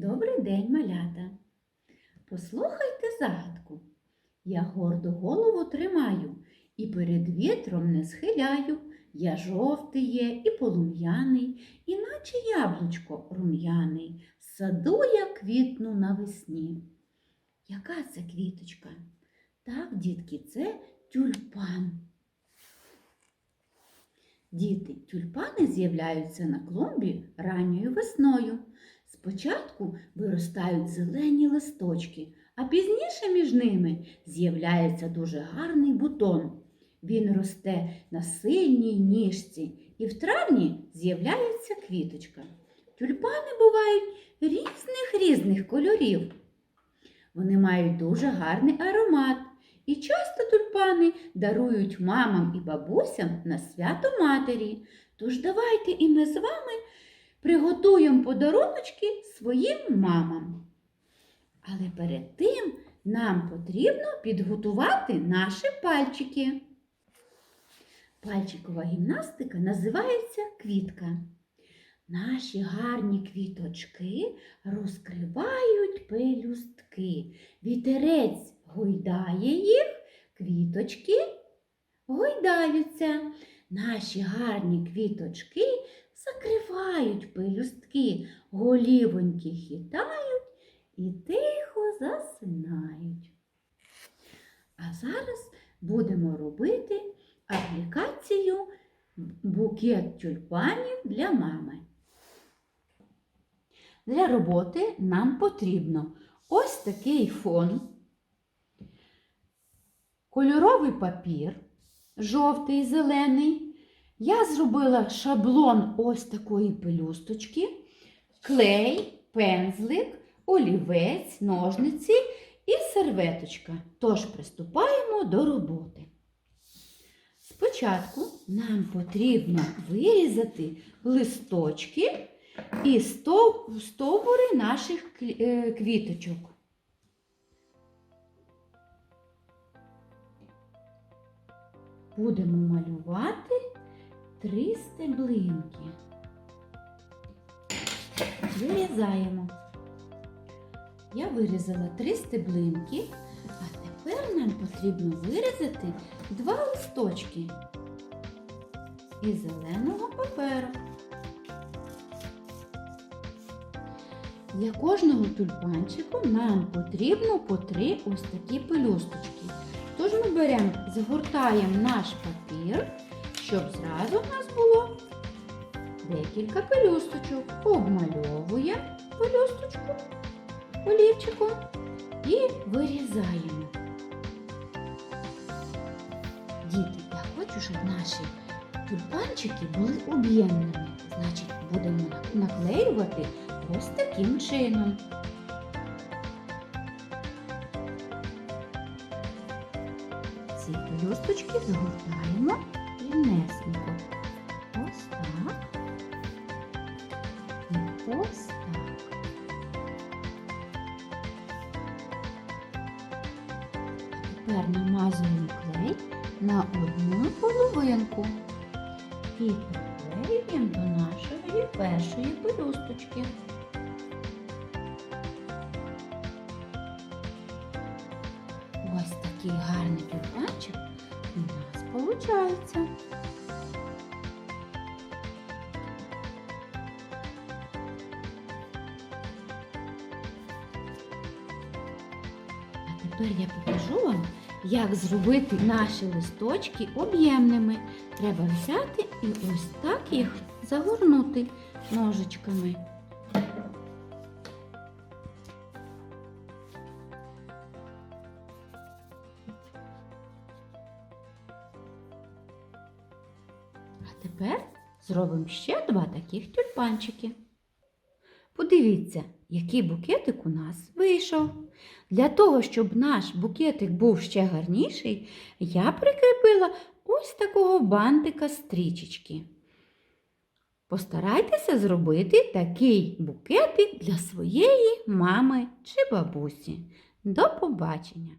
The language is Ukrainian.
Добрий день, малята. Послухайте загадку. Я гордо голову тримаю і перед вітром не схиляю. Я жовтий є і полум'яний, і наче яблучко рум'яний. Саду я квітну навесні. Яка це квіточка? Так, дітки, це тюльпан. Діти, тюльпани з'являються на клумбі ранньою весною. Спочатку виростають зелені листочки, а пізніше між ними з'являється дуже гарний бутон. Він росте на сильній ніжці, і в травні з'являється квіточка. Тюльпани бувають різних різних кольорів. Вони мають дуже гарний аромат, і часто тюльпани дарують мамам і бабусям на свято матері. Тож давайте і ми з вами приготуємо подаруночки своїм мамам. Але перед тим нам потрібно підготувати наші пальчики. Пальчикова гімнастика називається квітка. Наші гарні квіточки розкривають пелюстки. Вітерець гойдає їх, квіточки гойдаються. Наші гарні квіточки закривають пелюстки, голівоньки хитають і тихо засинають. А зараз будемо робити аплікацію букет тюльпанів для мами. Для роботи нам потрібно ось такий фон, кольоровий папір, жовтий, зелений. Я зробила шаблон ось такої пелюсточки, клей, пензлик, олівець, ножниці і серветочка. Тож приступаємо до роботи. Спочатку нам потрібно вирізати листочки і стовбури наших е, квіточок. Будемо малювати три стеблинки. Вирізаємо. Я вирізала три стеблинки, а тепер нам потрібно вирізати два листочки із зеленого паперу. Для кожного тюльпанчику нам потрібно по три ось такі пелюсточки. Тож ми беремо, згортаємо наш папір, щоб зразу в нас було декілька пелюсточок. Обмальовуємо пелюсточку олівчиком і вирізаємо. Діти, я хочу, щоб наші тюльпанчики були об'ємними. Значить, будемо наклеювати ось таким чином. Ці пелюсточки згортаємо рівнесенько. Ось так. І ось так. Тепер намазуємо клей на одну половинку і приклеюємо до нашої першої пелюсточки. Ось такий гарний тюльпанчик у нас виходить. Тепер я покажу вам, як зробити наші листочки об'ємними. Треба взяти і ось так їх загорнути ножичками. А тепер зробимо ще два таких тюльпанчики. Подивіться, який букетик у нас вийшов. Для того, щоб наш букетик був ще гарніший, я прикріпила ось такого бантика стрічечки. Постарайтеся зробити такий букетик для своєї мами чи бабусі. До побачення!